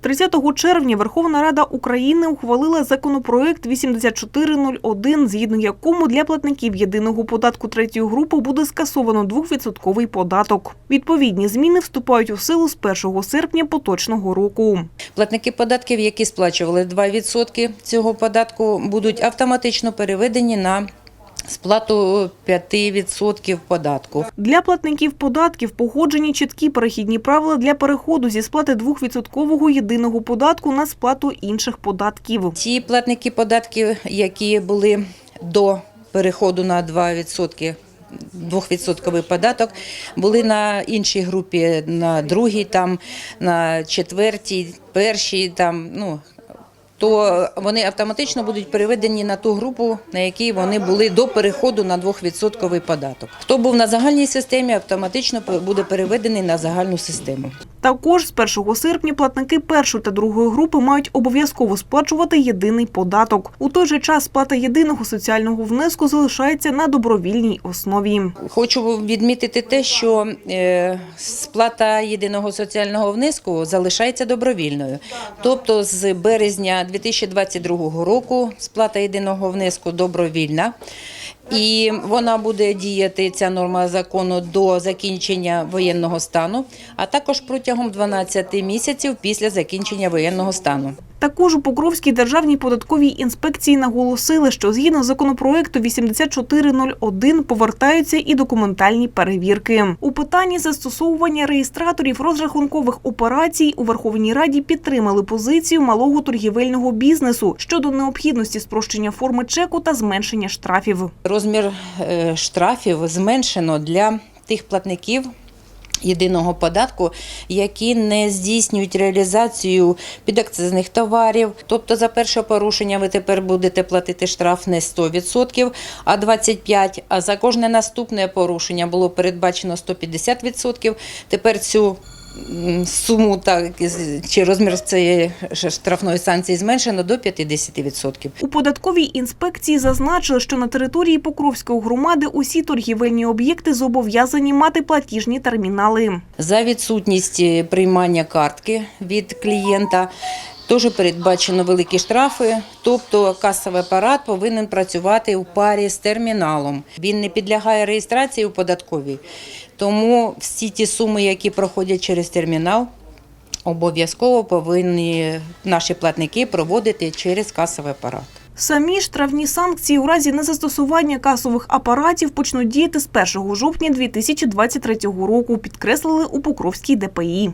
30 червня Верховна Рада України ухвалила законопроект 8401, згідно якому для платників єдиного податку третьої групи буде скасовано 2% податок. Відповідні зміни вступають у силу з 1 серпня поточного року. Платники податків, які сплачували 2% цього податку, будуть автоматично переведені на сплату 5% податку. Для платників податків погоджені чіткі перехідні правила для переходу зі сплати 2% єдиного податку на сплату інших податків. Ті платники податків, які були до переходу на 2%, Двохвідсотковий податок були на іншій групі, на другій, там на четвертій, першій, там ну то вони автоматично будуть переведені на ту групу, на якій вони були до переходу на 2% податок. Хто був на загальній системі, автоматично буде переведений на загальну систему. Також з 1 серпня платники першої та другої групи мають обов'язково сплачувати єдиний податок. У той же час сплата єдиного соціального внеску залишається на добровільній основі. Хочу відмітити те, що е, сплата єдиного соціального внеску залишається добровільною. Тобто з березня 2022 року сплата єдиного внеску добровільна. І вона буде діяти ця норма закону до закінчення воєнного стану, а також протягом 12 місяців після закінчення воєнного стану. Також у Покровській державній податковій інспекції наголосили, що згідно законопроекту 8401 повертаються і документальні перевірки. У питанні застосовування реєстраторів розрахункових операцій у Верховній Раді підтримали позицію малого торгівельного бізнесу щодо необхідності спрощення форми чеку та зменшення штрафів. Розмір е, штрафів зменшено для тих платників. Єдиного податку, які не здійснюють реалізацію підакцизних товарів. Тобто за перше порушення ви тепер будете платити штраф не 100%, а 25%. А за кожне наступне порушення було передбачено 150%. Тепер цю суму так, чи розмір цієї штрафної санкції зменшено до 50%. У податковій інспекції зазначили, що на території Покровської громади усі торгівельні об'єкти зобов'язані мати платіжні термінали. За відсутність е, приймання картки від клієнта теж передбачено великі штрафи, тобто касовий апарат повинен працювати у парі з терміналом. Він не підлягає реєстрації у податковій, тому всі ті суми, які проходять через термінал, обов'язково повинні наші платники проводити через касовий апарат. Самі штрафні санкції у разі незастосування касових апаратів почнуть діяти з 1 жовтня 2023 року, підкреслили у Покровській ДПІ.